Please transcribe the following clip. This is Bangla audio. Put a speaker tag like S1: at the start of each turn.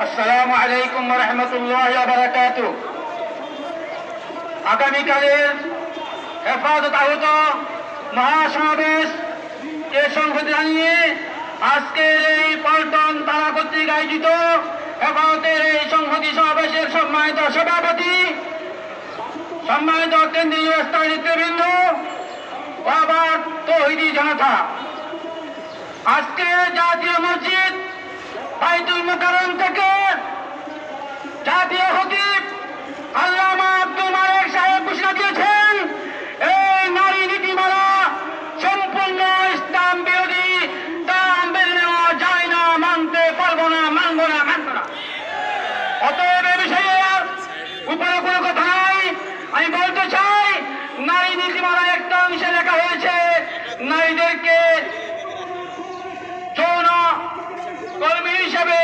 S1: আসসালামু আলাইকুম রহমতুল্লাহ বারাকাত আগামীকালের হেফাজত আহত মহাসমাবেশ এ সংহতি জানিয়ে আজকের এই পল্টন তারা কর্তৃক আয়োজিত হেফাজতের এই সংহতি সমাবেশের সম্মানিত সভাপতি, সম্মানিত কেন্দ্রীয় স্তরের নেতৃবৃন্দ ও আবার তহিদি জনতা। আজকে জাতীয় মসজিদ বাইতুল মোকারম থেকে নারীদেরকে যৌন কর্মী হিসেবে